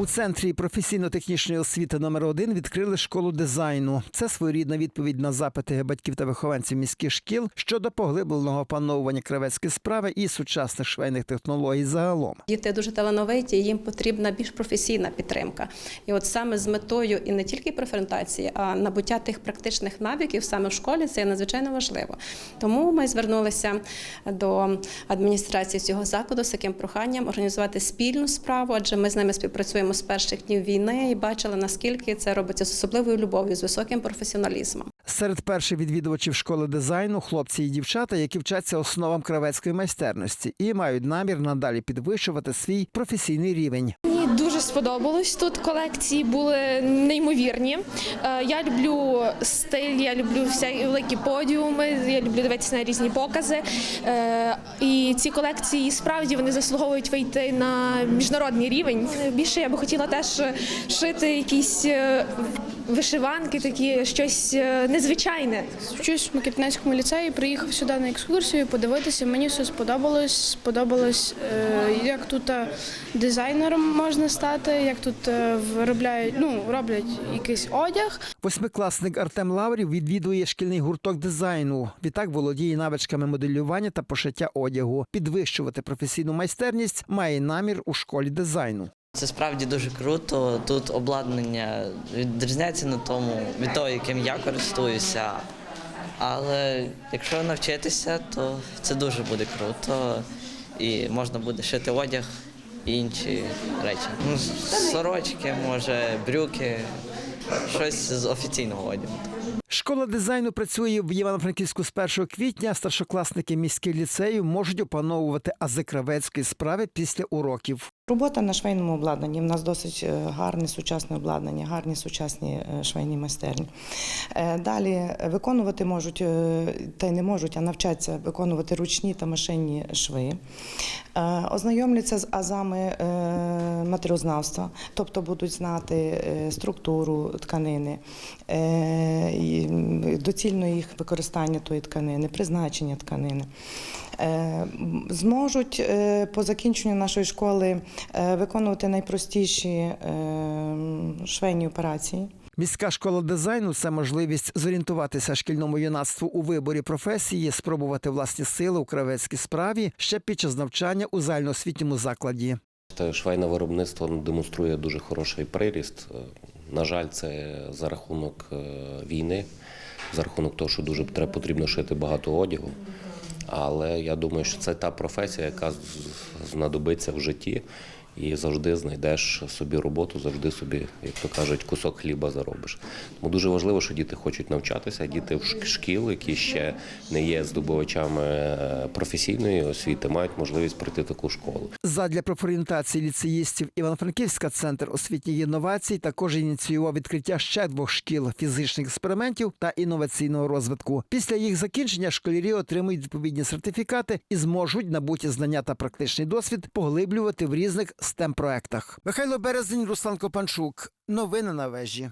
У центрі професійно-технічної освіти номер 1 відкрили школу дизайну. Це своєрідна відповідь на запити батьків та вихованців міських шкіл щодо поглибленого опановування кравецької справи і сучасних швейних технологій загалом. Діти дуже талановиті, їм потрібна більш професійна підтримка. І от саме з метою і не тільки профорієнтації, а набуття тих практичних навиків саме в школі це надзвичайно важливо. Тому ми звернулися до адміністрації цього закладу з таким проханням організувати спільну справу, адже ми з ними співпрацюємо з перших днів війни і бачили наскільки це робиться з особливою любов'ю, з високим професіоналізмом. Серед перших відвідувачів школи дизайну хлопці і дівчата, які вчаться основам кравецької майстерності і мають намір надалі підвищувати свій професійний рівень. Дуже сподобалось. Тут колекції були неймовірні. Е, Я люблю стиль, я люблю всі великі подіуми, я люблю дивитися на різні покази. Е, І ці колекції справді вони заслуговують вийти на міжнародний рівень. Більше я би хотіла теж шити якісь е, вишиванки, такі щось е, незвичайне. Вчусь в Микитинецькому ліцеї, приїхав сюди на екскурсію подивитися. Мені все сподобалось. Сподобалось, е, як тут е, дизайнером можна стати, як тут виробляють, ну, роблять якийсь одяг. Восьмикласник Артем Лаврів відвідує шкільний гурток дизайну. Відтак володіє навичками моделювання та пошиття одягу. Підвищувати професійну майстерність має намір у школі дизайну. Це справді дуже круто. Тут обладнання відрізняється на тому від того, яким я користуюся. Але якщо навчитися, то це дуже буде круто і можна буде шити одяг і інші речі. Ну, сорочки, може, брюки, щось з офіційного одягу. Школа дизайну працює в Івано-Франківську з 1 квітня. Старшокласники міських ліцеїв можуть опановувати ази кравецької справи після уроків. Робота на швейному обладнанні. У нас досить е, гарне сучасне обладнання, гарні сучасні е, швейні майстерні. Е, Далі виконувати можуть, та й не можуть, а навчаться виконувати ручні та машинні шви. Ознайомляться з азами матеріознавства, тобто будуть знати е, структуру тканини, е, доцільне їх використання тої тканини, призначення тканини. Е, Зможуть по закінченню нашої школи виконувати найпростіші швейні операції. Міська школа дизайну це можливість зорієнтуватися шкільному юнацтву у виборі професії, спробувати власні сили у кравецькій справі ще під час навчання у загальноосвітньому закладі. Те швейне виробництво демонструє дуже хороший приріст. Е, На жаль, це за рахунок е, війни, за рахунок того, що дуже потрібно шити багато одягу. Але я думаю, що це та професія, яка знадобиться в житті, і завжди знайдеш собі роботу, завжди собі, як то кажуть, кусок хліба заробиш. Тому дуже важливо, що діти хочуть навчатися, діти в шк- шкіл, які ще не є здобувачами е, професійної освіти, мають можливість пройти таку школу. Задля профорієнтації ліцеїстів Івано-Франківська центр освітніх інновацій також ініціював відкриття ще двох шкіл фізичних експериментів та інноваційного розвитку. Після їх закінчення школярі отримують відповідні сертифікати і зможуть набуті знання та практичний досвід поглиблювати в різних STEM проектах. Михайло Березень, Руслан Копанчук. Новини на вежі.